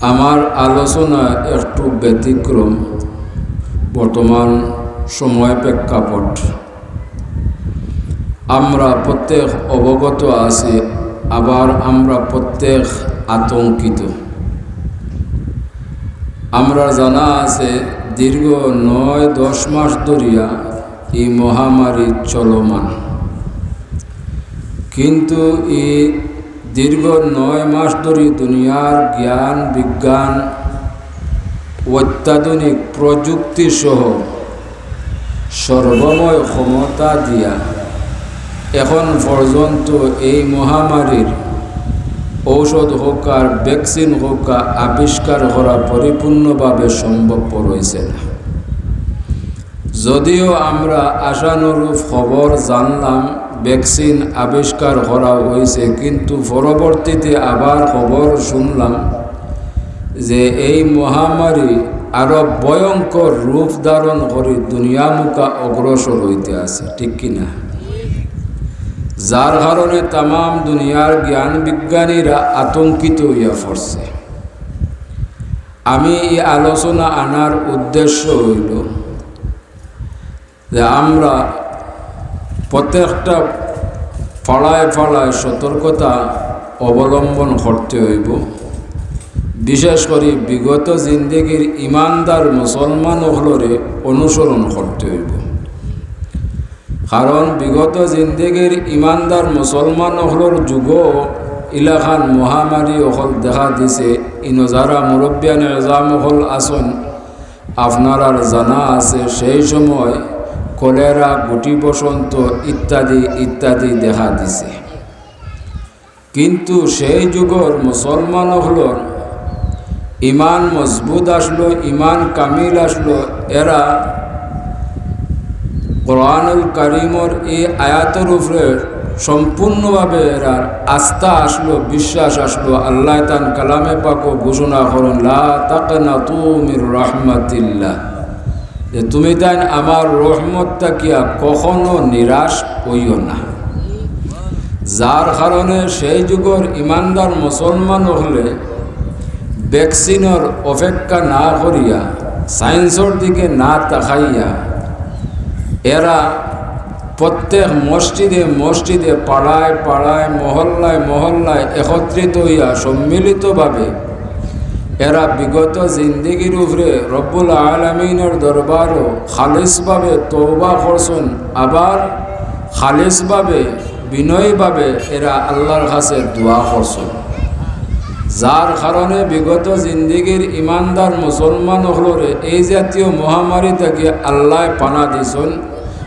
আমার আলোচনা একটু ব্যতিক্রম, বর্তমান সময় প্রেক্ষাপট। আমরা প্রত্যেক অবগত আছি, আবার আমরা প্রত্যেক আতঙ্কিত। আমরা জানা আছে, দীর্ঘ নয় দশ মাস ধরিয়া এই মহামারী চলমান। কিন্তু এই দীর্ঘ নয় মাস ধরে দুনিয়ার জ্ঞান, বিজ্ঞান, অত্যাধুনিক প্রযুক্তি সহ সর্বময় ক্ষমতা দিয়া এখন পর্যন্ত এই মহামারীর ঔষধ হোক আর ভ্যাকসিন হোক আবিষ্কার করা পরিপূর্ণভাবে সম্ভবপর হয়েছে না। যদিও আমরা আশানুরূপ খবর জানলাম ভ্যাকসিন আবিষ্কার করা হয়েছে, কিন্তু পরবর্তীতে আবার খবর শুনলাম যে এই মহামারী আরও ভয়ঙ্কর রূপ ধারণ করে দুনিয়ামুখা অগ্রসর হইতে আছে, ঠিক কিনা যার কারণে তাম দুনিয়ার জ্ঞান বিজ্ঞানীরা আতঙ্কিত হইয়া পড়ছে। আমি এই আলোচনা আনার উদ্দেশ্য হইল যে আমরা প্রত্যেকটা ফলায় ফলায় সতর্কতা অবলম্বন করতে হইব। বিশেষ করে বিগত জিন্দগির ইমানদার মুসলমান হলরে অনুসরণ করতে হইব। কারণ বিগত জিন্দগির ইমানদার মুসলমান হলর যুগ ইলাখান মহামারী অকল দেখা দিছে। ইনো যারা মুরব্বিয়ান এজাম হল আসন, আপনার জানা আছে সেই সময় কলেরা গুটি বসন্ত ইত্যাদি ইত্যাদি দেখা দিছে। কিন্তু সেই যুগর মুসলমান হল ইমান মজবুত আসলো, ইমান কামিল আসলো। এরা কোরআনুল কারিমর এই আয়াতের উপরে সম্পূর্ণভাবে এরা আস্থা আসলো, বিশ্বাস আসলো। আল্লাহ তান কালামে পাক ঘোষণা করুন, লা তাকনা তুমির রহমাতিল্লাহ। যে তুমি তাই আমার রহমতটা কিয়া কখনো নিরাশ হইও না। যার কারণে সেই যুগর ইমানদার মুসলমান হলে ভ্যাকসিনের অপেক্ষা না করিয়া, সায়েন্সর দিকে না তাকাইয়া, এরা প্রত্যেক মসজিদে মসজিদে পাড়ায় পাড়ায়, মহল্লায় মহল্লায় একত্রিত হইয়া সম্মিলিতভাবে এরা বিগত জিন্দিগির উপরে রব্বুল আলমিনের দরবারও খালিসভাবে তৌবা করছেন। আবার খালিসভাবে, বিনয়ীভাবে এরা আল্লাহর কাছে দোয়া করছেন। যার কারণে বিগত জিন্দিগির ইমানদার মুসলমান হলরে এই জাতীয় মহামারী থেকে আল্লাহ পানা দিছেন,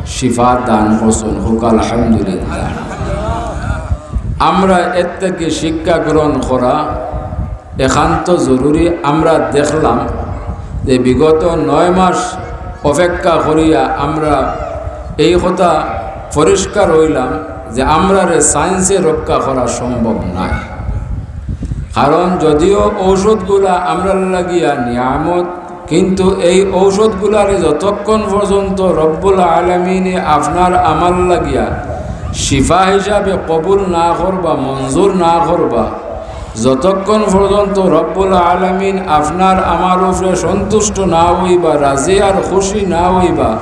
শিফা দান করছেন। হুক, আলহামদুলিল্লাহ। আমরা এর থেকে শিক্ষা গ্রহণ করা একান্ত জরুরি। আমরা দেখলাম যে বিগত নয় মাস অপেক্ষা করিয়া আমরা এই কথা পরিষ্কার হইলাম যে আমরা সায়েন্সে রক্ষা করা সম্ভব নয় কারণ যদিও ঔষধগুলা আমরা লাগিয়া নিয়ামত, কিন্তু এই ঔষধগুলারে যতক্ষণ পর্যন্ত রব্বুল আলমিনে আপনার আমাল লাগিয়া শিফা হিসাবে কবুল না করবা, মঞ্জুর না করবা যতক্ষণ পর্যন্ত রব্বুল আলমিন আপনার আমার উপরে সন্তুষ্ট না হইবা রাজি আর খুশি না হইবা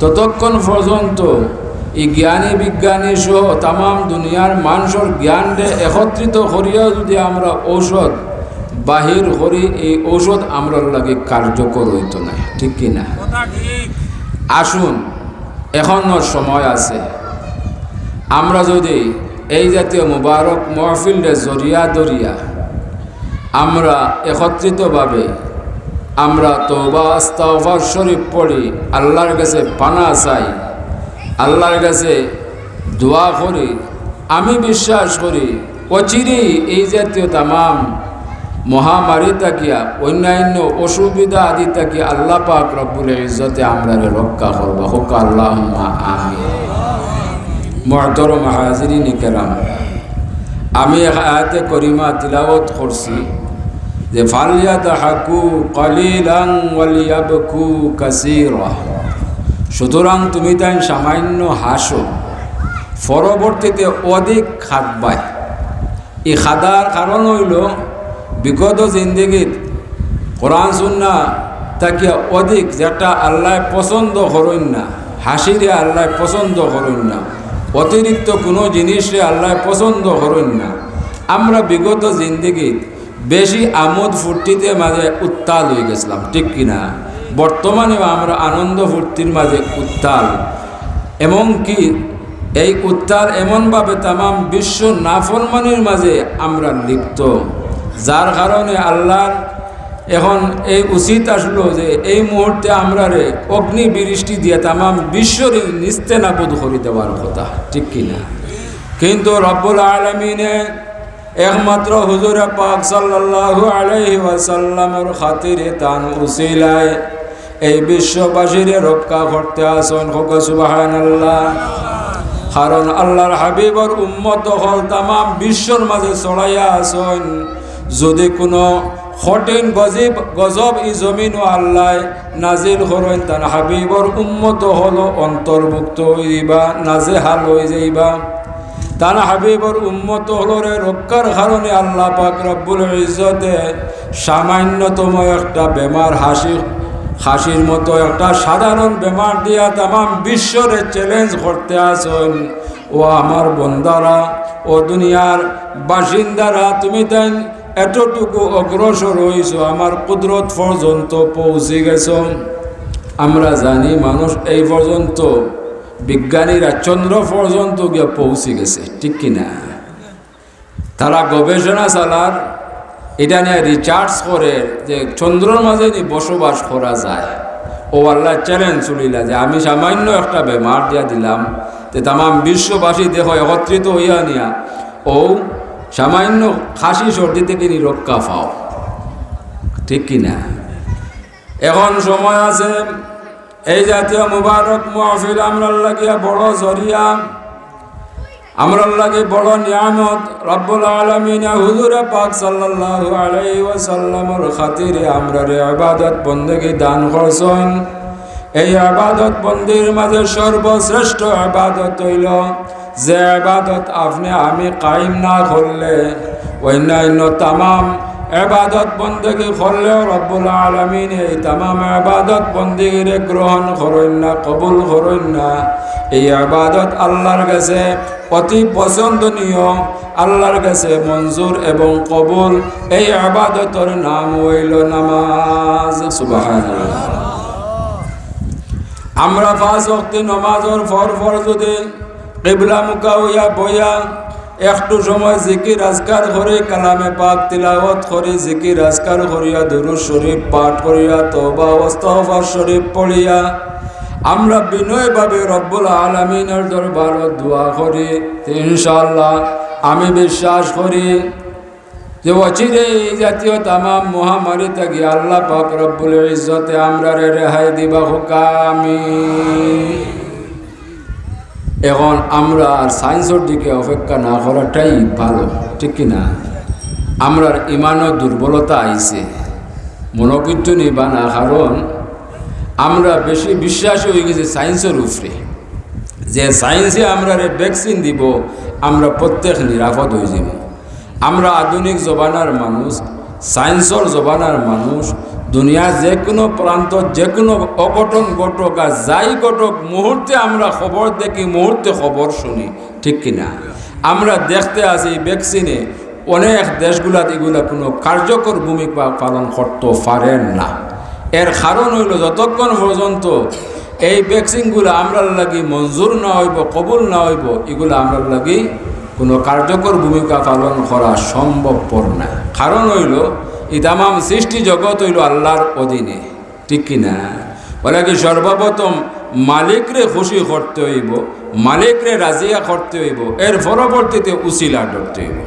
ততক্ষণ পর্যন্ত এই জ্ঞানী বিজ্ঞানী সহ তাম দুনিয়ার মানুষের জ্ঞানরে একত্রিত করিয়াও যদি আমরা ঔষধ বাহির করি এই ঔষধ আমরা লাগে কার্যকর হইত না। ঠিক কিনা আসুন এখনও সময় আছে। আমরা যদি এই জাতীয় মুবারক মহফিলরে জরিয়া দরিয়া আমরা একত্রিতভাবে আমরা তৌবা আস্তাফার শরীফ পড়ি, আল্লাহর কাছে পানা চাই, আল্লাহর কাছে দোয়া করি, আমি বিশ্বাস করি, অচিরেই এই জাতীয় তামাম মহামারী তাকিয়া অন্যান্য অসুবিধা আদি তাকিয়া আল্লাহ পাক রব্বুল ইজ্জতে আমরা রক্ষা করব। হোক আল্লাহ আমি মহতরম হাজিরিন কেরাম। আমি আয়াতে করিমা তিলাবত করছি যে ফালিয়াত হাকু কলিলাং ওয়ালিয়াবকু কাসিরা। সুতরাং তুমি তাই সামান্য হাসো। পরবর্তীতে অধিক খাদবাই এই খাদার কারণ হইল, বিগত জিন্দগিত, কোরআন, সুন্না তাকে অধিক যেটা আল্লাহ পছন্দ করেন না, হাসিরে আল্লাহ পছন্দ করেন না। অতিরিক্ত কোনো জিনিসে আল্লাহ পছন্দ করেন না। আমরা বিগত জিন্দগিত বেশি আমোদ ফুর্তিতে মাঝে উত্তাল হয়ে গেছিলাম, ঠিক কিনা বর্তমানেও আমরা আনন্দ ফুর্তির মাঝে উত্তাল। এমনকি এই উত্তাল এমনভাবে তামাম বিশ্ব নাফরমানির মাঝে আমরা লিপ্ত, যার কারণে আল্লাহর এখন এই উচিত আসলো যে এই মুহূর্তে আমরা রে অগ্নি বৃষ্টি দিয়ে তামাম বিশ্বরে নিস্তে নাবুদ করে দেওয়ার কথা, ঠিক কিনা কিন্তু রব্বুল আলমিনে একমাত্র হুজুরে পাক সাল্লাল্লাহু আলাইহি ওয়াসাল্লামের খাতিরে তান উসিলায় এই বিশ্ববাসীর রক্ষা করতে আসন, হোক সুবহানাল্লাহ। কারণ আল্লাহর হাবিবর উম্মত হল তামাম বিশ্বর মাঝে ছড়াইয়া আসন। যদি কোনো কঠিন গজিব, গজব ই জমিন ও আল্লাহ। নাজিল করেন তার হাবিবর উম্মত হলো অন্তর্ভুক্ত হইবা নাজে হাল হয়ে যাইবা। তার হাবিবর উম্মত হলরে রক্ষার কারণে আল্লাহ পাক রব্বুল ইজ্জতে সামান্যতম একটা বেমার হাসি, হাসির মতো একটা সাধারণ বেমার দিয়া তাম বিশ্বরে চ্যালেঞ্জ করতে আসেন। ও আমার বন্দারা, ও দুনিয়ার বাসিন্দারা, তুমি তাই এতটুকু অগ্রসর হইছ, আমার কুদরত পর্যন্ত পৌঁছে গেছ। আমরা জানি মানুষ এই পর্যন্ত, বিজ্ঞানীরা চন্দ্র পর্যন্ত গিয়ে পৌঁছে গেছে, ঠিক কিনা? তারা গবেষণা চালার, এটা নিয়ে রিচার্জ করে যে চন্দ্রর মাঝে বসবাস করা যায়, ও আল্লাহ চ্যালেঞ্জ চলিলা যে আমি সামান্য একটা বেমার দিয়া দিলাম, যে তামাম বিশ্ববাসী দেহ একত্রিত হইয়া নিয়া, ও সামান্য খাসি সর্দি থেকে নি রক্ষা পাও। ঠিক কিনা? এখন সময় আছে, এই জাতীয় মুবারক মহফিল আমরা লাগিয়া বড় জরিয়া আমরা লাগে বড় নিয়ামত। রব্বুল আলমিন হুজুরে পাক সাল্লাল্লাহু আলাইহি ওয়াসাল্লামর খাতিরে রে ইবাদত বন্দেগি দান করছেন। এই আবাদত বন্দির মাঝে সর্বশ্রেষ্ঠ আবাদত হইল যে আবাদত আপনি, আমি কায়েম না করলে, অন্যান্য তামাম এবাদত বন্দেগি করলেও রব্বুল আলমিন এই তামাম এবাদত বন্দিগিরে গ্রহণ করেন না, কবুল করেন না। এই আবাদত আল্লাহর কাছে অতি পছন্দনীয়, আল্লাহর কাছে মঞ্জুর এবং কবুল। এই আবাদতর নাম হইল নামাজ। সুবাহ আমরা পাঁচ অক্তি নমাজর ফর ফর যদি কেবলা মুখা হইয়া বইয়া, একটু সময় জিকির আজকার করে, কালামে পাক তিলাওয়াত করে, জিকির আজকার করিয়া দুরু শরীফ পাঠ করিয়া তবা ওস্তফার শরীফ পড়িয়া, আমরা বিনয়ভাবে রব্বুল আলমিনের দরবার দোয়া করি ইনশাল্লাহ আমি বিশ্বাস করি যে অচিরে এই জাতীয় তামাম মহামারী থেকে আল্লাহ পাক রব্বুল ইজ্জতে আমরা রেহাই দিবা হুকামি এখন আমরা আর সায়েন্সের দিকে অপেক্ষা না করাটাই ভালো, ঠিক কিনা? আমরার ইমানও দুর্বলতা আইছে। মনোকিচ্ছু নিবা না কারণ আমরা বেশি বিশ্বাসী হয়ে গেছি সায়েন্সের উপরে। যে সায়েন্সে আমরা ভ্যাকসিন দিব, আমরা প্রত্যেক নিরাপদ হয়ে যাব। আমরা আধুনিক জবানার মানুষ, সায়েন্সর জবানার মানুষ দুনিয়ার যে কোনো প্রান্ত যে কোনো অঘটন ঘটক আর যাই ঘটক, মুহূর্তে আমরা খবর দেখি, মুহূর্তে খবর শুনি, ঠিক কিনা আমরা দেখতে আছি ভ্যাকসিনে অনেক দেশগুলাত এগুলা কোনো কার্যকর ভূমিকা পালন করতে পারেন না। এর কারণ হইল যতক্ষণ পর্যন্ত এই ভ্যাকসিনগুলো আমরার লাগি মঞ্জুর না হইব, কবুল না হইব, এগুলো আমরার লাগি কোনো কার্যকর ভূমিকা পালন করা সম্ভবপর না। কারণ হইল এই তামাম সৃষ্টি জগৎ হইল আল্লাহর অধীনে ঠিক কিনা বলে কি সর্বপ্রথম মালিকরে খুশি করতে হইব মালিকরে রাজিয়া করতে হইব এর পরবর্তীতে উসিলা ধরতে হইব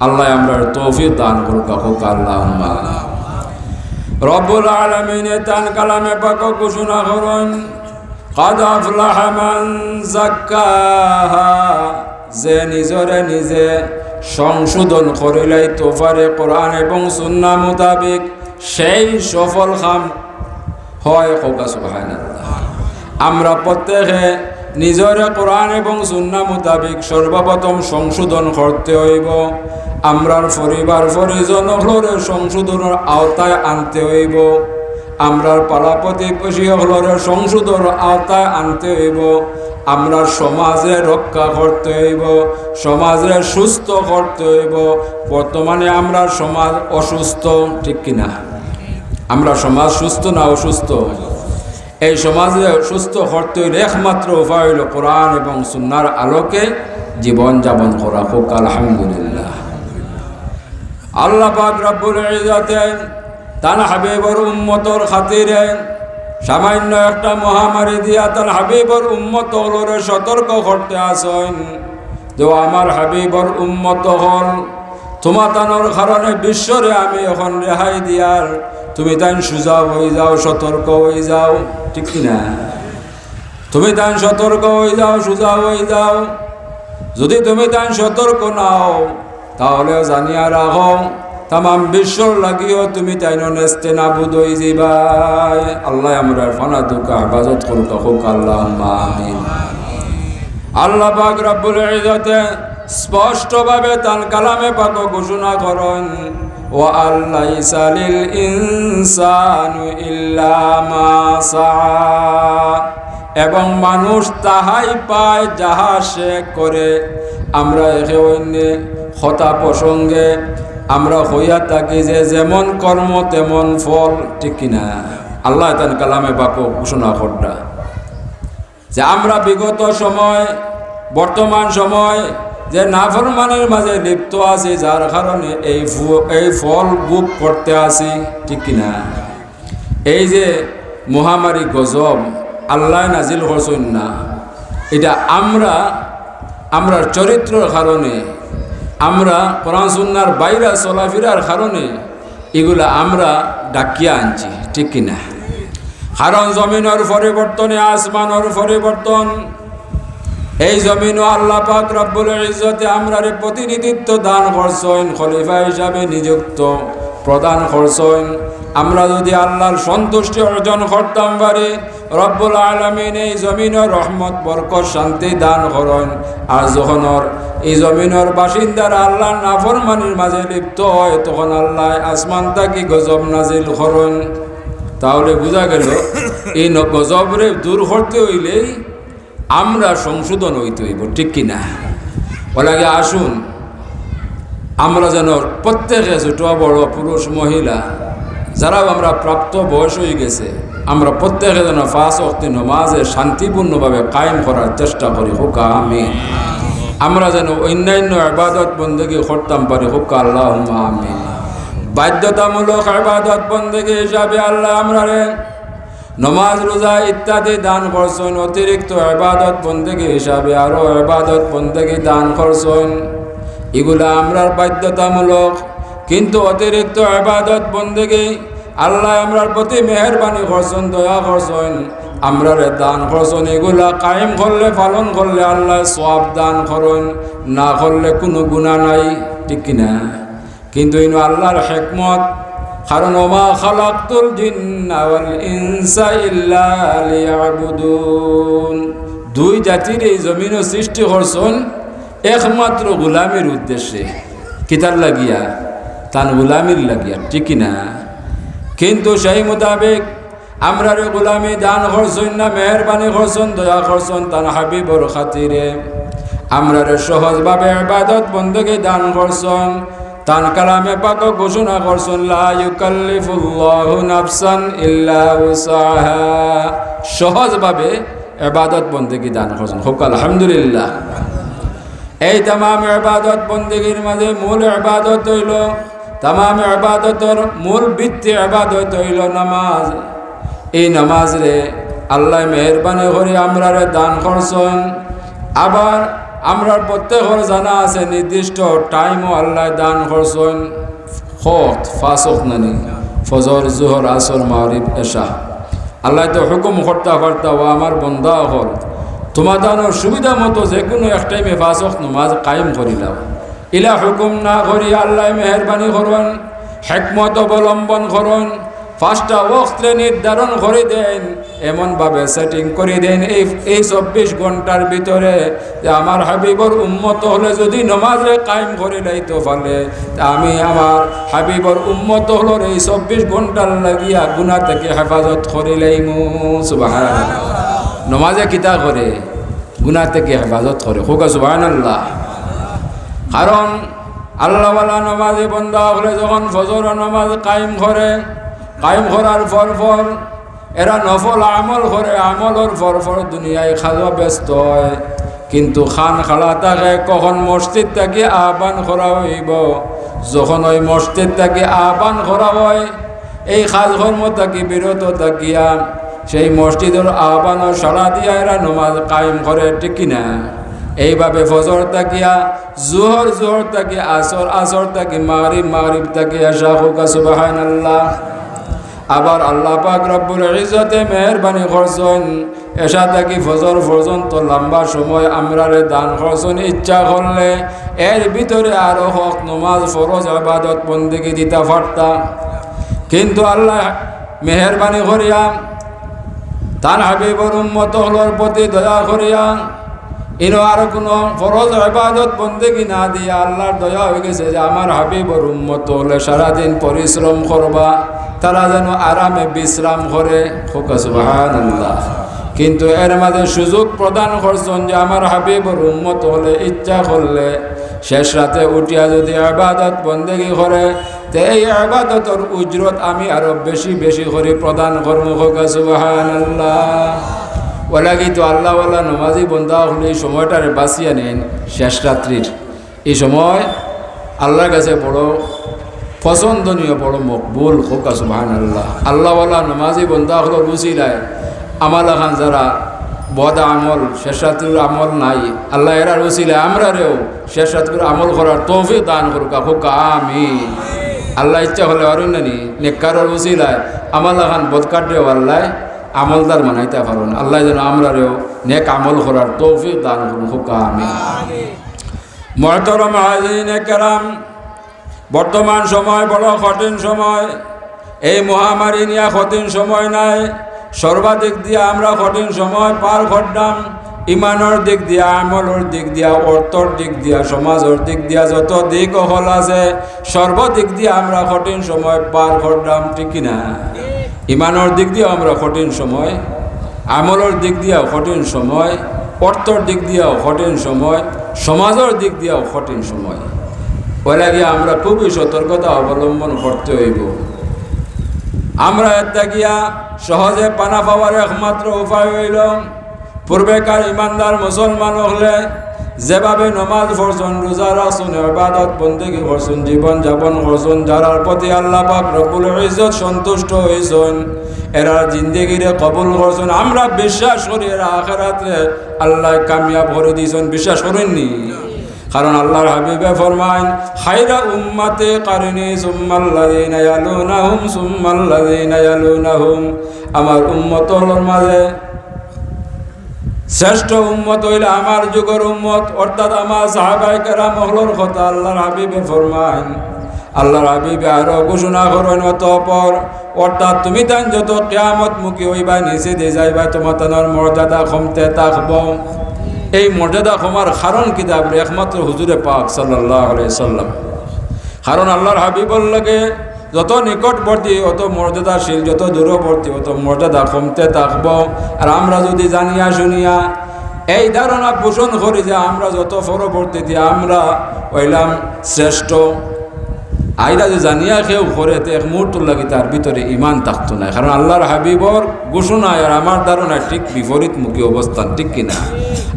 আল্লাহ আমরা তৌফিক দান করুক হোক আল্লাহ রব্বুল আলমিনে তান কালামে পাক ঘোষণা করুন قد أفلح من زكاها যে নিজরে নিজে সংশোধন করিলাই তোফারে কোরআন এবং সুন্না মোতাবেক সেই সফল খাম হয় সুবাহ আমরা প্রত্যেকে নিজরে কোরআন এবং সুন্না মোতাবিক সর্বপ্রথম সংশোধন করতে হইব। আমরার পরিবার পরিজন সংশোধনের আওতায় আনতে হইব। আমরার পালা প্রতিবেশী হলরে সংশোধনের আওতায় আনতে হইব। আমরা সমাজে রক্ষা করতে হইব, সমাজে সুস্থ করতে হইব। বর্তমানে আমরা সমাজ অসুস্থ, ঠিক কিনা আমরা সমাজ সুস্থ না অসুস্থ? এই সমাজে সুস্থ করতে হইলে একমাত্র উপায় হইল কোরআন এবং সুন্নার আলোকে জীবন যাপন করা। হোক, আলহামদুলিল্লাহ। আল্লাহ পাক রব্বুল ইজ্জতে তান হাবিবর উম্মতর খাতিরে সামান্য একটা মহামারী দিয়া তার হাবিবর উম্মত হলরে সতর্ক করতে আসেন যে আমার হাবিবর উম্মত হল তোমাতানোর কারণে বিশ্বরে আমি এখন রেহাই দিয়ার, তুমি তাই সুজা হয়ে যাও, সতর্ক হয়ে যাও। ঠিক কিনা? তুমি তাই সতর্ক হয়ে যাও সুজা হয়ে যাও। যদি তুমি তাই সতর্ক নাও, তাহলে জানিয়া রাখো তাম বিশ্বর লাগিও তুমি তাই নেস্তে না বুধই যাবাই আল্লাহ আমরা ফানা দুকা হেফাজত করুক হোক আল্লাহ আল্লাহ পাক রব্বুল ইজ্জতে স্পষ্টভাবে তান কালামে পাক ঘোষণা করেন ও আল্লাহ সালিল ইনসানু ইল্লা মা এবং মানুষ তাহাই পায় যাহা সে করে। আমরা একে অন্য হতা প্রসঙ্গে আমরা হইয়া থাকি যে যেমন কর্ম, তেমন ফল, ঠিক কিনা? আল্লাহ তান কালামে বাক ঘোষণা করটা যে আমরা বিগত সময়, বর্তমান সময় যে নাফরমানের মাঝে লিপ্ত আছি, যার কারণে এই এই ফল বুক করতে আসি ঠিক কিনা? এই যে মহামারী গজব, আল্লাহ নাজিল করছেন না এটা আমরা আমরা চরিত্রের কারণে আমরা কোরআন সুন্নার বাইরা চলাফেরার কারণে এগুলা আমরা ডাকিয়া আনছি, ঠিক কিনা? কারণ জমিনের পরিবর্তনে, আসমানের পরিবর্তন, এই জমিন আল্লাহ পাক রব্বুল ইজ্জতে আমরা প্রতিনিধিত্ব দান করছেন, খলিফা হিসাবে নিযুক্ত। প্রদান করছেন। আমরা যদি আল্লাহর সন্তুষ্টি অর্জন করতাম পারি, রব্বুল আলমিন এই জমিনের রহমত, বরকত, শান্তি দান করেন। আর যখন এই জমিনের বাসিন্দারা আল্লাহর নাফরমানির মাঝে লিপ্ত হয়, তখন আল্লাহ আসমান তাকি গজব নাজিল করেন। তাহলে বোঝা গেল, এই গজবরে দূর করতে হইলেই আমরা সংশোধন হইতে হইব, ঠিক কিনা? ওলাগে আসুন। আমরা যেন প্রত্যেকে ছোট, বড়, পুরুষ, মহিলা, যারাও আমরা প্রাপ্ত বয়স হয়ে গেছে, আমরা প্রত্যেকে যেন ফাঁস অক্তি নমাজে শান্তিপূর্ণভাবে কায়েম করার চেষ্টা করি, হুকা আমি আমরা যেন অন্যান্য আবাদত বন্দী করতাম পারি, হুকা আল্লাহ আমি বাধ্যতামূলক আবাদত বন্দী হিসাবে আল্লাহ আমরা নমাজ, রোজা ইত্যাদি দান করছেন, অতিরিক্ত আবাদত বন্দেগী হিসাবে আরও আবাদত বন্দেগী দান করছেন। এগুলা আমরার বাধ্যতামূলক। কিন্তু অতিরিক্ত আবাদত বন্দেগী, আল্লাহ আমরার প্রতি মেহরবানি করছেন, দয়া করছেন। আমরার দান করছেন, এগুলা কায়েম করলে, পালন করলে আল্লাহ সব দান করেন। না করলে কোনো গুণা নাই, ঠিক কিনা কিন্তু ইনু আল্লাহর হেকমত। কারণ, ওমা খালাক্তুল জিন্না ওয়াল ইনসা ইল্লা দুই জাতির এই জমিনও সৃষ্টি করছেন একমাত্র গোলামির উদ্দেশ্যে কিতার লাগিয়া, তান গোলামির লাগিয়া, ঠিক না কিন্তু সেই মোতাবেক আমরা রে গোলামি দান করছেন না, মেহরবানি করছেন, দয়া করছেন তান হাবিবর খাতিরে। আমরা রে সহজভাবে আবাদত বন্ধকে দান করছেন, তান কালামে পাক ঘোষণা করছেন সহজভাবে ইবাদত বন্দেগী দান করছেন। হোক, আলহামদুলিল্লাহ। এই তামাম ইবাদত বন্দেগীর মাঝে মূল ইবাদত হইল, তামাম ইবাদতর মূল ভিত্তি ইবাদত হইল নামাজ। এই নামাজ রে আল্লাহ মেহরবানি করে আমরা দান করছেন। আবার আমরা প্রত্যেকের জানা আছে, নির্দিষ্ট টাইমও আল্লাহ দান করছেন। হত ফাঁসক নানি, ফজর, জোহর, আসর মারিব এশা। আল্লাহ তো হুকুম কর্তা কর্তা ও আমার বন্ধা হল। তোমার দানোর সুবিধা মতো যে কোনো এক টাইমে ফাঁসক নমাজ কায়েম করিলাম। ইলা হুকুম না করি আল্লাহ মেহরবানি করুন, হেকমত অবলম্বন করুন, পাঁচটা ওক্তে নির্ধারণ করে দেন, এমনভাবে সেটিং করে দেন। এই এই চব্বিশ ঘণ্টার ভিতরে যে আমার হাবিবর উম্মত হলে যদি নমাজে কায়েম করে লাইতো ফলে আমি আমার হাবিবর উম্মত হলোর এই চব্বিশ ঘণ্টার লাগিয়া গুণা থেকে হেফাজত করে লাইমু সুবাহ নমাজে কিতা করে গুণা থেকে হেফাজত করে। হোকা সুবাহ আল্লাহ কারণ আল্লাহওয়ালা নমাজে বন্ধা হলে যখন ফজর নমাজ কায়েম করে, কায়েম করার পর পর এরা নফল আমল করে, আমলর পর পর দুনিয়ায় খাওয়া ব্যস্ত হয়। কিন্তু খান খালা তাকে কখন মসজিদ থেকে আহ্বান করা হইব? যখন ওই মসজিদ থেকে আহ্বান করা হয়, এই খাজ কর্ম থাকি, বিরত থাকিয়া সেই মসজিদের আহ্বানও সাড়া দিয়া এরা নমাজ কায়েম করে, ঠিক কিনা? এইভাবে ফজর তাকিয়া জোহর জোহর তাকি আসর আসর তাকি মাগরিব মাগরিব তাকি আশা সুবাহান আল্লাহ আবার আল্লাহ পাক রব্বুল ইজ্জতে মেহরবানি করছেন, এসা থাকি ফজর পর্যন্ত লম্বা সময় আমরারে দান করছেন, ইচ্ছা করলে এর ভিতরে আরও হক, নমাজ, ফরজ, আবাদত বন্দিকে দিতে পারতাম। কিন্তু আল্লাহ মেহরবানি করিয়া তার হাবিবর উম্মত হলোর প্রতি দয়া করিয়া, ইনো আর কোনো ফরজ ইবাদত বন্দেগি না দিয়ে আল্লাহর দয়া হয়ে গেছে যে আমার হাবিবর উম্মত হলে সারাদিন পরিশ্রম করবা, তারা যেন আরামে বিশ্রাম করে। আল্লাহ কিন্তু এর মাঝে সুযোগ প্রদান করছেন যে আমার হাবিবর উম্মত হলে ইচ্ছা করলে শেষ রাতে উঠিয়া যদি আবাদত বন্দেগি করে তে এই আবাদতর উজরত আমি আরও বেশি বেশি করে প্রদান করব সুবাহান আল্লাহ ওলাগি তো আল্লাহওয়ালা নমাজি বন্ধা হলে এই সময়টারে বাঁচিয়ে নেন শেষ রাত্রির। এই সময় আল্লাহর কাছে বড় পছন্দনীয়, বড় মকবুল হোক সুবাহান আল্লাহ আল্লাহওয়ালা নমাজি বন্ধা হলো রুচিলায় আমাল খান যারা বদ আমল, শেষ রাত্রির আমল নাই, আল্লাহ এরা রুচিলে আমরা রেও শেষ রাত্রির আমল করার তৌফিক দান করুক হোক আমি আল্লাহ ইচ্ছা হলে অরণ্যানি নেকারর রুচিলায় আমাল খান বদকাটেও আল্লাহ আমলদার মানাইতে পারুন। আল্লাহ যেন আমরারেও নেক আমল করার তৌফিক দান করুন। হোক আমি মহতরম কেরাম, বর্তমান সময় বড় কঠিন সময়। এই মহামারী নিয়ে কঠিন সময় নাই। সর্বাধিক দিয়ে আমরা কঠিন সময় পার করলাম ইমানের দিক দিয়া, আমলৰ দিক দিয়া অর্থর দিক দিয়া, সমাজৰ দিক দিয়া, যত দিক হল আছে সর্বদিক দিয়ে আমরা কঠিন সময় পার করলাম ঠিক কিনা? ইমানৰ দিক দিয়েও আমরা কঠিন সময় আমলের দিক দিয়েও কঠিন সময় অর্থর দিক দিয়েও কঠিন সময় সমাজের দিক দিয়েও কঠিন সময়। ওই আমরা খুবই সতর্কতা অবলম্বন করতে হইব। আমরা এতে গিয়া সহজে পানা পাওয়ার একমাত্র উপায় হইল পূর্বেকার ইমানদার মুসলমান হলে যেভাবে নমাজ পড়ছন, রোজা রাখছুন, ইবাদত, বন্দেগি করছুন, জীবন যাপন করছুন, যারার প্রতি আল্লাহ পাক রব্বুল ইজ্জত সন্তুষ্ট হইছন এরা জিন্দেগিরে কবুল করছুন। আমরা বিশ্বাস করি এরা আখেরাতে আল্লাহ কামিয়াব করে দিয়েছেন। বিশ্বাস করেননি? কারণ আল্লাহর হাবিবে ফরমাইন হাইরা উম্মাতে কারিনি সুম্মাল্লাযিনা ইয়ালুনাহুম সুম্মাল্লাযিনা ইয়ালুনাহুম। আমার উম্মত হলোর মাঝে শ্রেষ্ঠ উম্মত হইলে আমার যুগের উম্মত, অর্থাৎ আমার সাহাবাই কেরাম হলোর কথা আল্লাহর হাবিবে ফরমাইন। আল্লাহর হাবিবে আরও ঘোষণা করেন, অতপর অর্থাৎ তুমি তান যত কেয়ামত মুখী হইবা নিচে দিয়ে যাইবা তোমার তানোর মর্যাদা কমতে থাকব। এই মর্যাদা কমার কারণ কিতাব একমাত্র হুজুরে পাক সাল্লাহ সাল্লাম। কারণ আল্লাহর হাবিবর লাগে যত নিকটবর্তী অত মর্যাদাশীল, যত দূরবর্তী অত মর্যাদা কমতে থাকব। আর আমরা যদি জানিয়া শুনিয়া এই ধারণা পোষণ করি যে আমরা যত পরবর্তীতে আমরা হইলাম শ্রেষ্ঠ, আইরা যে জানিয়া কেউ করে তো এক মুহূর্ত লাগে তার ভিতরে ইমান থাকতো না। কারণ আল্লাহর হাবিবর ঘোষণায় আর আমার ধারণা ঠিক বিপরীতমুখী অবস্থান, ঠিক কিনা?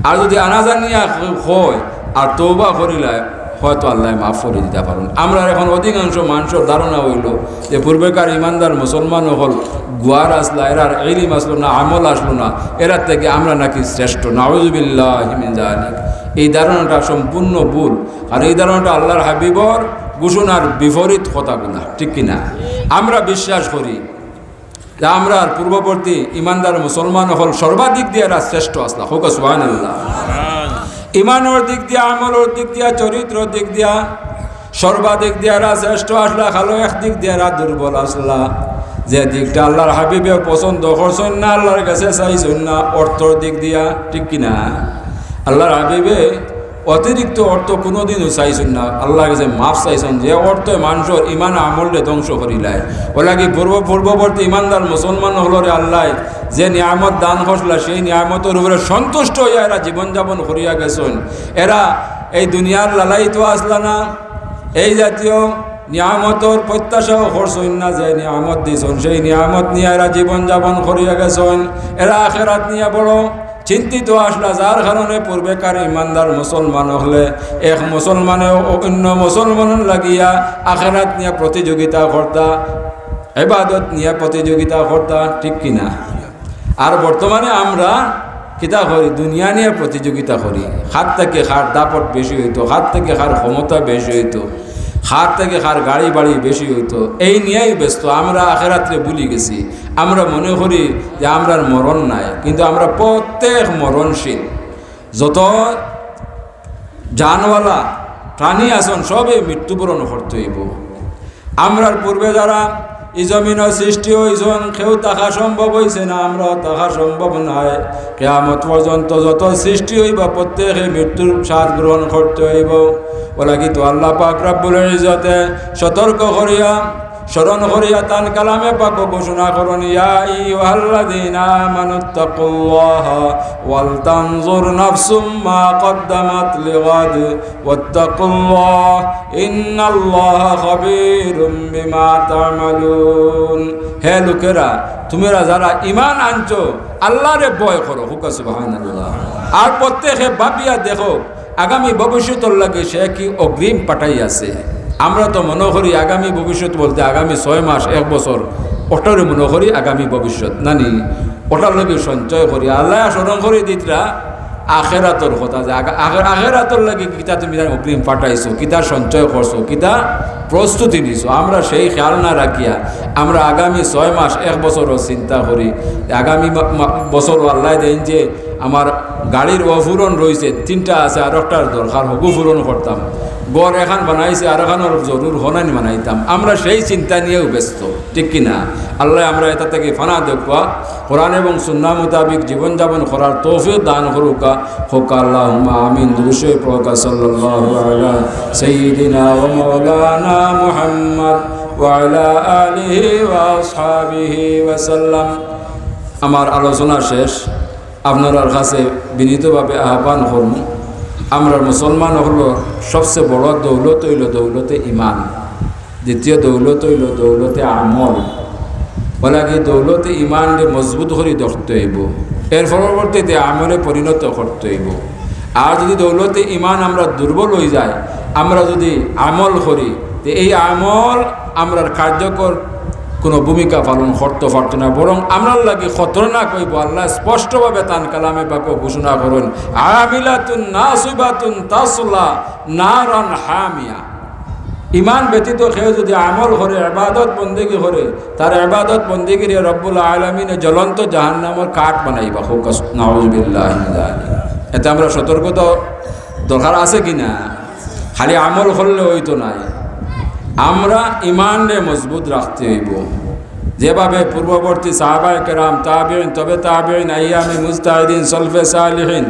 আর যদি আনা জানিয়া হয় আর তৌবা করিলায় হয়তো আল্লাহ মাফ করে দিতে পারেন। আমরা এখন অধিকাংশ মানুষের ধারণা হইল যে পূর্বেকার ইমানদার মুসলমান হল, গুয়ার আসলা, এরার এলিম আসলো না, আমল আসলো না, এরার থেকে আমরা নাকি শ্রেষ্ঠ। নাউজুবিল্লাহ জানি এই ধারণাটা সম্পূর্ণ ভুল। আর এই ধারণাটা আল্লাহর হাবিবর ঘোষণার বিপরীত কথাগুলা ঠিক কিনা? আমরা বিশ্বাস করি যে আমরা পূর্ববর্তী ইমানদার মুসলমান হল সর্বাধিক দিয়ে এরা শ্রেষ্ঠ আসলা। হোক সুহান আল্লাহ ইমানোর দিক দিয়া আমলোর দিক দিয়া চরিত্র দিক দিয়া সর্বাধিক দিয়ারা শ্রেষ্ঠ আসলা খালো এক দিক দিয়ারা দুর্বল আসলা যে দিকটা আল্লাহর হাবিবে পছন্দ করছেন না আল্লাহর কাছে চাইছেন না অর্থর দিক দিয়া, ঠিক কিনা? আল্লাহর হাবিবে অতিরিক্ত অর্থ কোনোদিনও চাইছেন না। আল্লাহর কাছে মাফ চাইছেন, যে অর্থ মানুষের ইমান আমলে ধ্বংস করিলায় ওলা কি পূর্ব পূর্ববর্তী ইমানদার মুসলমান হলরে আল্লাহ যে নিয়ামত দান করছিল, সেই নিয়ামতের উপরে সন্তুষ্ট হইয়া এরা জীবনযাপন করিয়া গেছেন। এরা এই দুনিয়ার লালাই তো আসলা না। এই জাতীয় নিয়ামতর প্রত্যাশাও করছেন না যে নিয়ামত দিছেন সেই নিয়ামত নিয়ে এরা জীবনযাপন করিয়া গেছেন। এরা আখেরাত নিয়ে বড় চিন্তিত আসলা যার কারণে পূর্বেকার ইমানদার মুসলমান হলে, এক মুসলমানে অন্য মুসলমান লাগিয়া আখেরাত নিয়ে প্রতিযোগিতা করতা এবাদত নিয়ে প্রতিযোগিতা করতা ঠিক কিনা? আর বর্তমানে আমরা কিতা করি? দুনিয়া নিয়ে প্রতিযোগিতা করি। হাত থেকে খার দাপট বেশি হইতো হাত থেকে খার ক্ষমতা বেশি হইতো হাত থেকে হার গাড়ি বাড়ি বেশি হইতো। এই নিয়েই ব্যস্ত। আমরা আখেরাত্রে ভুলি গেছি। আমরা মনে করি যে আমরা মরণ নাই। কিন্তু আমরা প্রত্যেক মরণশীল। যত জানওয়ালা, প্রাণী আসন সবে মৃত্যুবরণ করতে হইব। আমরার পূর্বে যারা ই জমিনের সৃষ্টি হয়েছেন কেউ তাহা সম্ভব হইছে না, আমরা তাহা সম্ভব নাই। কেয়ামত পর্যন্ত যত সৃষ্টি হইব প্রত্যেকে মৃত্যুর স্বাদ গ্রহণ করতে হইব। ওলা কিন্তু আল্লাহ পাক রাব্বুল ইজতে সতর্ক করিয়া স্মরণ করিয়া তান কালামে পাক ঘোষণা করুন, ইয়া আইয়ুহাল্লাযীনা আমানুত্তাকুল্লাহ ওয়াল তানজুর নাফসুম মা কদ্দামাত লিগাদ ওয়াত্তাকুল্লাহ, ইন্নাল্লাহা খাবীরুম বিমা তা'মালুন। হে লোকেরা, তোমরা যারা ঈমান আনছো, আল্লাহরে ভয় করো, হুকা সুবহানাল্লাহ। আর প্রত্যেকে ভাবিয়া দেখো, আগামী ভবিষ্যতের লাগে সে কি অগ্রিম পাঠাই আছে আমরা তো মনে করি আগামী ভবিষ্যৎ বলতে আগামী ছয় মাস, এক বছর। ওটারে মনে করি আগামী ভবিষ্যৎ। নানি, ওটার লগে সঞ্চয় করি। আল্লাহ স্মরণ করি দিতরা, আখেরাতর কথা যে আখেরাতর লাগে কিতা তুমি অগ্রিম পাঠাইছো, কিতা সঞ্চয় করছ, কিতা প্রস্তুতি নিছো। আমরা সেই খেয়াল না রাখিয়া আমরা আগামী ছয় মাস, এক বছরও চিন্তা করি। আগামী বছর আল্লাহ দেন যে আমার গাড়ির অফুরন রয়েছে তিনটা আছে আর একটার দরকার পূরণ করতাম গড় এখান বানাইছে আর এখানোর জরুর হনানি বানাইতাম। আমরা সেই চিন্তা নিয়েও ব্যস্ত, ঠিক কিনা? আল্লাহ আমরা এটা থেকে ফানা দেখবা কোরআন এবং সুন্না মোতাবিক জীবনযাপন করার তৌফিক দান করুকা হোক আল্লাহ আমিন। দুরুশে প্রকা সাল্লাল্লাহু আলা সাইয়্যিদিনা ওয়া মাওলানা মুহাম্মদ আমার আলোচনা শেষ। আপনার কাছে বিনীতভাবে আহ্বান করুন আমরা মুসলমান হল সবচেয়ে বড় দৌলত হইল দৌলতে ইমান দ্বিতীয় দৌলত হইল দৌলতে আমল। বলে কি দৌলতে ইমান মজবুত করে ধরতে হইব। এর পরবর্তীতে আমলে পরিণত করতে হইব। আর যদি দৌলতে ইমান আমরা দুর্বল হয়ে যায় আমরা যদি আমল করি, তো এই আমল আমরার কার্যকর কোনো ভূমিকা পালন করতে পারত না। বরং আমরা লাগে খতরনাক হইব। আল্লাহ স্পষ্টভাবে তান কালামে বাক ঘোষণা করুন, আমিলাতুন নাসিবাতুন তাসলা নারান হামিয়া। ইমান ব্যতীত কেউ যদি আমল করে এবাদত বন্দেগি করে, তার এবাদত বন্দেগির রব্বুল আলমিনে জ্বলন্ত জাহান্নামর কাঠ বানাইবা। হোকাস এতে আমরা সতর্কতা দরকার আছে কি না খালি আমল করলে হইতো নাই। আমরা ইমানরে মজবুত রাখতে হইব। যেভাবে পূর্ববর্তী সাহাবায় কেরাম তাবিন তবে তাবিন আইয়ামি মুস্তাহিদিন সলফে সালিহীন,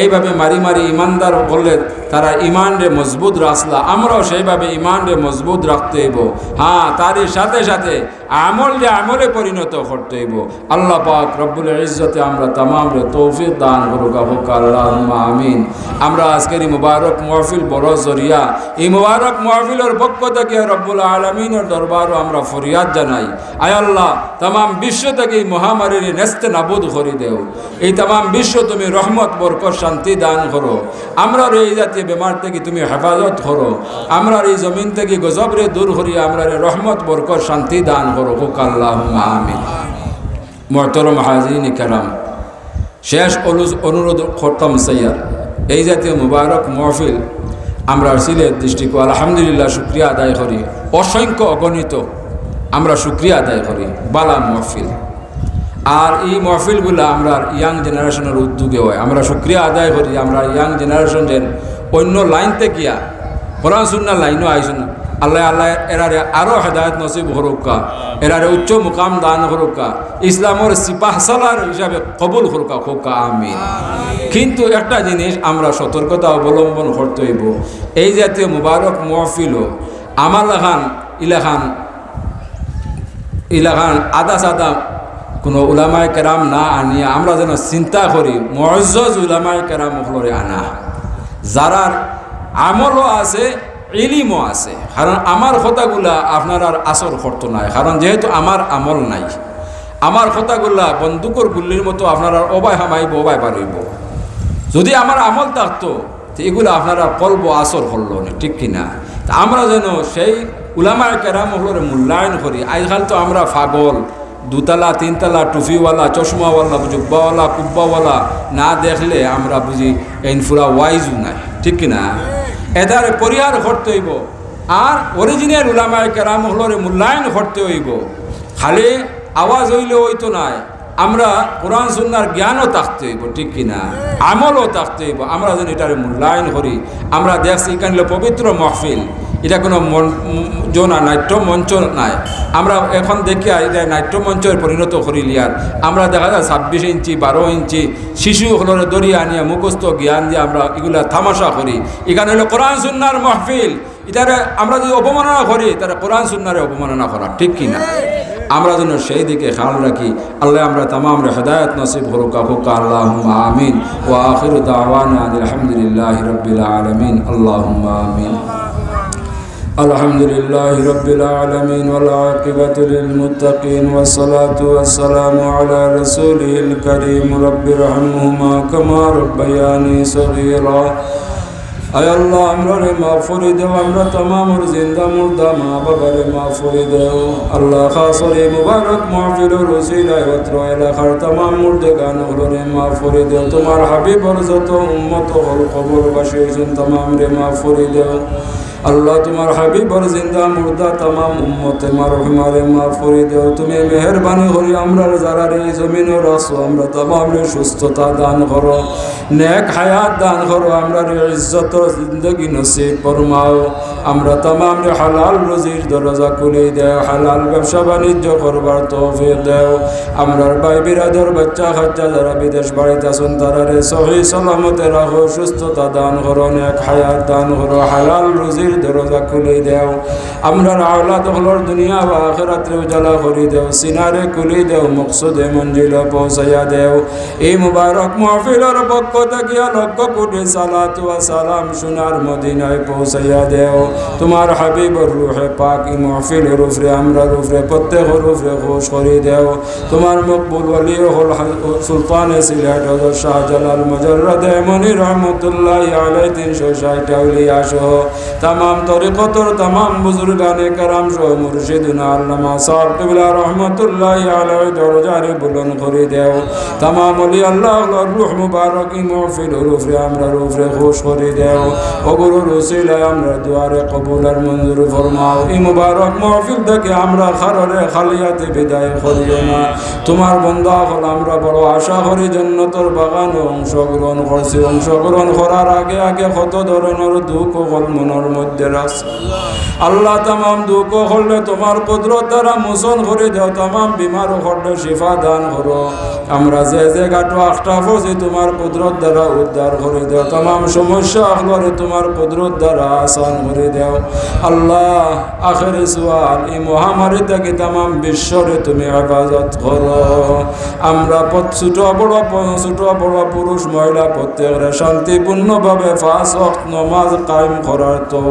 এইভাবে মারি মারি ইমানদার বললে তারা ইমানরে মজবুত রাখলা আমরাও সেইভাবে ইমানরে মজবুত রাখতে হইব। হ্যাঁ তারই সাথে সাথে আমল যে আমলে পরিণত করতে হইব। আল্লাহ পাক রব্বুল ইজ্জতে আমরা তামামরে তৌফিক দান করুক হোক আল্লাহ আমিন। আমরা আজকের এই মুবারক মহফিল বড় জরিয়া। এই মুবারক মহফিলের পক্ষ থেকে রব্বুল আলমিনের দরবারও আমরা ফরিয়াদ জানাই। আয় আল্লাহ তাম বিশ্ব থেকে এই মহামারীর নেস্তে নাবুদ করে দেও। এই তাম বিশ্ব তুমি রহমত বরকর শান্তি দান করো। আমরা এই জাতীয় বেমার থেকে তুমি হেফাজত করো। আমরা এই জমিন থেকে গজবরে দূর করিয়া আমরা রহমত বরকর শান্তি দান করো। হোক আল্লাহ আমিন মহতরম হাজিন কালাম শেষ অলুজ অনুরোধ করতাম সৈয়ার এই জাতীয় মুবারক মহফিল আমরা সিলেট দৃষ্টিকো আলহামদুলিল্লাহ শুক্রিয়া আদায় করি। অসংখ্য অগণিত আমরা শুক্রিয়া আদায় করি বালা মহফিল। আর এই মহফিলগুলো আমরা ইয়াং জেনারেশনের উদ্যোগে হয়। আমরা শুক্রিয়া আদায় করি আমরা ইয়াং জেনারেশন যেন অন্য লাইন থেকে কোরআন সুন্নার লাইনও আইসুন আল্লাহ আল্লাহ, এরারে আরও হেদায়ত নসিব হরুকা এরারে উচ্চ মুকাম দান হরুকা ইসলামর সিপাহ সালার হিসাবে কবুল হরুকা হোকা আমিন। কিন্তু একটা জিনিস আমরা সতর্কতা অবলম্বন করতে হইব। এই জাতীয় মুবারক মহফিল আমার লাখান ইলাখান ইলাখান আদা সাদা কোনো উলামায় কেরাম না আনিয়া আমরা যেন চিন্তা করি মজজ উলামায় কেরাম হলরে আনা। যারার আমলও আছে ইলিমও আছে। কারণ আমার কথাগুলা আপনার আর আসর করতো নাই। কারণ যেহেতু আমার আমল নাই, আমার কথাগুলা বন্দুকর গুল্লির মতো আপনার অবায় হামাইব অবায় পারিব যদি আমার আমল থাকতো, তো এগুলো আপনারা কলব আসর করল না, ঠিক কিনা? তা আমরা যেন সেই উলামায় কেরাম মূল্যায়ন করি। আজকাল তো আমরা ফাগল দুতলা, তিনতলা টুফিওয়ালা চশমাওয়ালা, জুব্বাওয়ালা, কুব্বাওয়ালা, না দেখলে আমরা বুঝি এই ফুরা ওয়াইজও নাই, ঠিক কিনা? এদারে পরিহার করতে হইব। আর অরিজিনাল উলামায় কেরাম মূল্যায়ন করতে হইব। খালি আওয়াজ হইলে হইতো নাই। আমরা কোরআন সুন্নার জ্ঞানও থাকতে হইব, ঠিক কিনা? আমলও থাকতে হইব। আমরা যেন এটারে মূল্যায়ন করি। আমরা দেখছি এখানে পবিত্র মহফিল। এটা কোনো জোনা নাট্য মঞ্চ নাই। আমরা এখন দেখি এটা নাট্য মঞ্চের পরিণত করিলিয়ার আমরা দেখা যায় ছাব্বিশ ইঞ্চি, বারো ইঞ্চি শিশু হলরে দরিয়া আনিয়া মুখস্থ জ্ঞান দিয়ে আমরা এগুলা তামাশা করি। এখানে হলো কোরআন সুন্নার মাহফিল। এটারে আমরা যদি অবমাননা করি, তাহলে কোরআন সুন্নারে অবমাননা করা ঠিক কিনা? আমরা যেন সেই দিকে খেয়াল রাখি। আল্লাহ আমরা তামাম হেদায়ত নসিব হরুকা হুকা আল্লাহ আমিন। ও আখির দাওয়ানা আলহামদুলিল্লাহ রবিল আলমিন। আল্লাহ আমিন। الحمد لله رب العالمين والعاقبة للمتقين والصلاة والسلام على رسوله الكريم رب ارحمهما كما ربياني صغيرا আয় আল্লাহ আমরা রে মাফরি দেও আমরা তামামর জিন্দা মুর্দা মা বাবারে মাফরি দেও আল্লাহ খাসরে মুবারক মাহফিল রসিলায় অত্র এলাকার তামাম মুর্দে গান হলো রে মাফরি দেও তোমার হাবিবর যত উম্মত হল খবর বাসি হয়েছেন তামাম রে মাফরি দেও আল্লাহ তোমার হাবিবর জিন্দা, মুর্দা, তামাম উম্মতে মারহমারে মাফরি দেও। তুমি মেহরবানি করি, আমরা যারা রে জমিনও রাসো, আমরা তামাম রে সুস্থতা দান করো, নেক হায়াত দান করো, আমরা রে ইজ্জত জিন্দগি নসিব ফরমাও। আমরা তামাম রে হালাল রুজির দরজা খুলে দেও, হালাল ব্যবসা বাণিজ্য করবার তৌফিক দেও। আমরার ভাই বিরাদর বাচ্চা খাচ্চা যারা বিদেশ বাড়িতে আসুন তারা রে সহি সালামতে রাখো, সুস্থতা দান করো, নেক হায়াত দান করো, হালাল রুজির দরজা খুলে দেও। আমরার আওলাদ হলর দুনিয়া বা আখেরাত্রে উজালা করে দেও, সিনারে খুলে দেও, মকসুদে মঞ্জিল পৌঁছাইয়া দেও। এই মুবারক মহফিলর পক্ষ থাকিয়া লক্ষ কোটি সালাত সালাম সোনার মদিনায় পৌঁছাইয়া দেও। তোমার হাবিবর রুহে পাক এই মহফিলের উপরে আমরা উপরে প্রত্যেকের উপরে খুশ করে দেও। তোমার মকবুল ওয়ালি হল সুলতানে সিলেট হজর শাহজালাল মজরদে মনি রহমতুল্লাহ আলাই তিনশো ষাট আউলিয়া সহ তামাম তরিকতর তামাম বুজুর্গানে কারাম সহ মুর্শিদুনা আল্লামা সাহেব কিবলা রহমতুল্লাহ আলাই দরজারে বুলন করে দেও। তামাম অলি আল্লাহ রুহ মুবারক মহফিল রুফরে আমরা রুফরে খুশ করে দেও। ও গুরু রসিলায় আমরা দুয়ারে কবুলার মঞ্জুর ফরমাও। ই মুবারক মহফিল থেকে আমরা খাররে খালিয়াতে বিদায় করিও না। তোমার বন্ধা হল আমরা বড় আশা করি জন্নতর বাগানে অংশগ্রহণ করছি। অংশগ্রহণ করার আগে আগে কত ধরনের দুঃখ হল মনের মধ্যে রাখছে আল্লাহ তামাম দুঃখ হলে তোমার কুদরত দ্বারা মোচন করে তামাম বিমার হলে শিফা দান করো। আমরা যে যে গাটো আখটা ফসি তোমার কুদরত দ্বারা উদ্ধার করে তামাম সমস্যা তোমার কুদরত দ্বারা করে আল্লাহ সোয়াল এই মহামারী থেকে তামাম বিশ্বরে তুমি হেফাজত করো। আমরা ছোট, বড় ছোট, বড় পুরুষ, মহিলা, প্রত্যেকের শান্তিপূর্ণভাবে ফাঁস নমাজ কায়েম করার